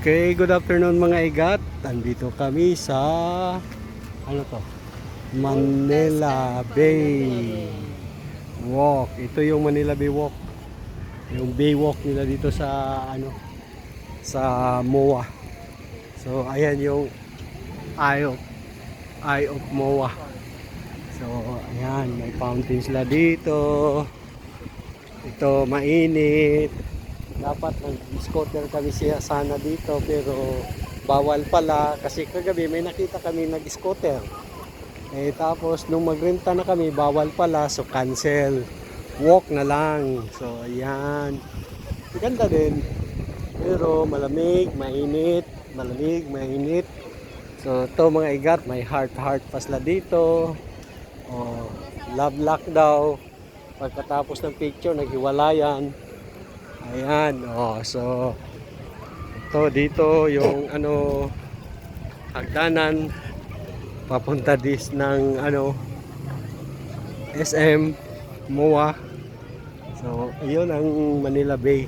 Okay, good afternoon mga igat. Andito kami sa ano to? Manila Bay Walk. Ito yung Manila Bay Walk. Yung Bay Walk nila dito sa ano sa MOA. So ayan yung Eye of Eye of MOA. So ayan, may fountain sila dito. Ito mainit dapat nag-scooter kami siya sana dito pero bawal pala kasi kagabi may nakita kami nag-scooter eh tapos nung magrenta na kami bawal pala so cancel. Walk na lang. So ayan. Ganda din. Pero malamig mainit malamig mainit. So to mga igat may heart heart pa sila dito. Oh, love luck daw. Pagkatapos ng picture naghiwalayan Ayan, oh, so ito dito yung ano hagdanan papunta dis ng ano SM MOA. So, ayun ang Manila Bay.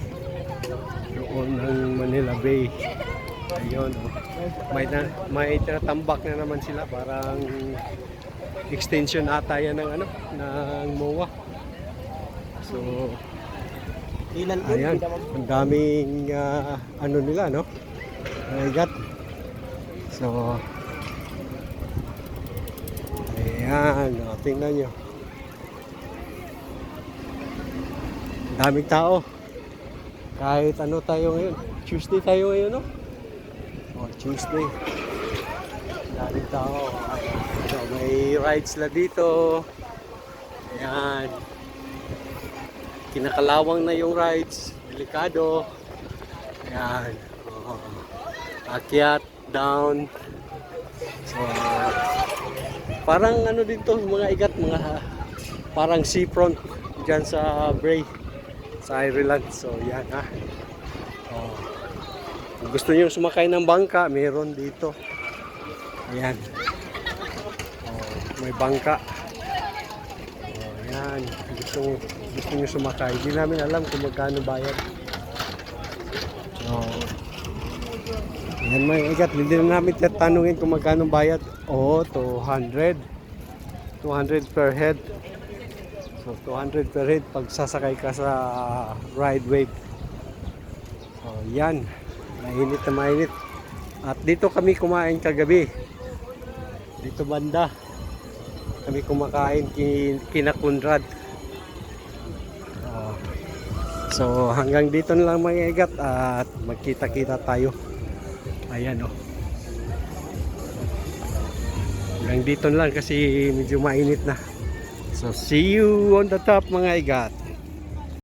Doon ang Manila Bay. Ayun. oh. May na, may tinatambak na naman sila parang extension ata yan ng ano ng MOA. So, Ilan yun? Ayan, ang daming ah, ano nila, no? God. So, ayan, o, tingnan nyo. Daming tao. Kahit ano tayo ngayon. Tuesday tayo ngayon, no? O, Tuesday. Daming tao. So, may rides sila dito. Ayan kinakalawang na yung rides. Delikado. Ayan. Oh. akyat down. So parang ano dito mga igat mga parang seafront dyan sa Bray sa Ireland. So yan ha. Oh. kung gusto niyo sumakay ng bangka meron dito. Ayan. Oh, may bangka oh, ayan gusto gusto nyo sumakay. Hindi namin alam kung magkano bayad. So, yan mga igat. Hindi na namin tatanungin kung magkano bayad. Oo, 200. 200 per head. So, 200 per head pag sasakay ka sa ride wave. So, yan. Mainit na mainit. At dito kami kumain kagabi. Dito banda. Kami kumakain kin kina. Oh. So hanggang dito na lang mga igat at magkita-kita tayo. Ayan oh. Hanggang dito na lang kasi medyo mainit na. So see you on the top mga igat.